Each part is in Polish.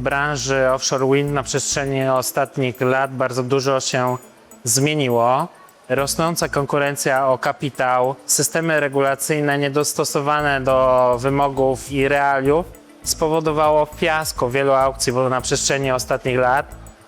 branży offshore wind na przestrzeni ostatnich lat bardzo dużo się zmieniło. Rosnąca konkurencja o kapitał, systemy regulacyjne niedostosowane do wymogów i realiów spowodowało fiasko wielu aukcji na przestrzeni ostatnich lat.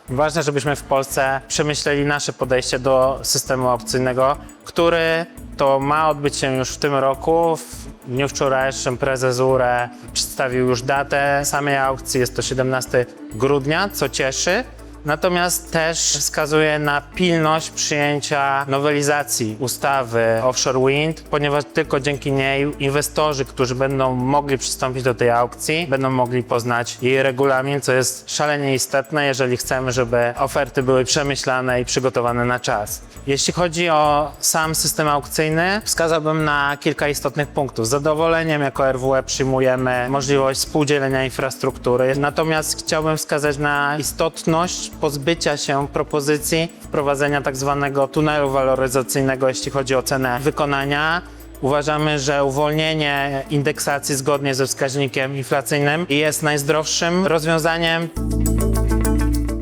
Ważne, żebyśmy w Polsce przemyśleli nasze podejście do systemu aukcyjnego, który to ma odbyć się już w tym roku. W dniu wczorajszym prezes URE przedstawił już datę samej aukcji, jest to 17 grudnia, co cieszy. Natomiast też wskazuje na pilność przyjęcia nowelizacji ustawy Offshore Wind, ponieważ tylko dzięki niej inwestorzy, którzy będą mogli przystąpić do tej aukcji, będą mogli poznać jej regulamin, co jest szalenie istotne, jeżeli chcemy, żeby oferty były przemyślane i przygotowane na czas. Jeśli chodzi o sam system aukcyjny, wskazałbym na kilka istotnych punktów. Z zadowoleniem jako RWE przyjmujemy możliwość współdzielenia infrastruktury, natomiast chciałbym wskazać na istotność pozbycia się propozycji wprowadzenia tak zwanego tunelu waloryzacyjnego, jeśli chodzi o cenę wykonania. Uważamy, że uwolnienie indeksacji zgodnie ze wskaźnikiem inflacyjnym jest najzdrowszym rozwiązaniem.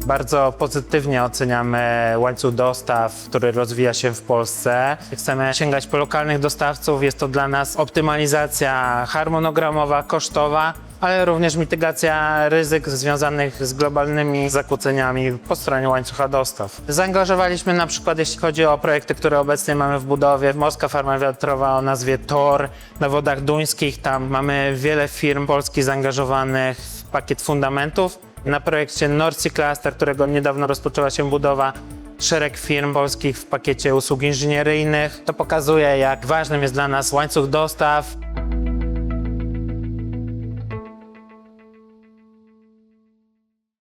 Bardzo pozytywnie oceniamy łańcuch dostaw, który rozwija się w Polsce. Chcemy sięgać po lokalnych dostawców. Jest to dla nas optymalizacja harmonogramowa, kosztowa, ale również mitygacja ryzyk związanych z globalnymi zakłóceniami po stronie łańcucha dostaw. Zaangażowaliśmy na przykład, jeśli chodzi o projekty, które obecnie mamy w budowie, Morska Farma Wiatrowa o nazwie TOR na wodach duńskich. Tam mamy wiele firm polskich zaangażowanych w pakiet fundamentów. Na projekcie North Sea Cluster, którego niedawno rozpoczęła się budowa, szereg firm polskich w pakiecie usług inżynieryjnych. To pokazuje, jak ważnym jest dla nas łańcuch dostaw,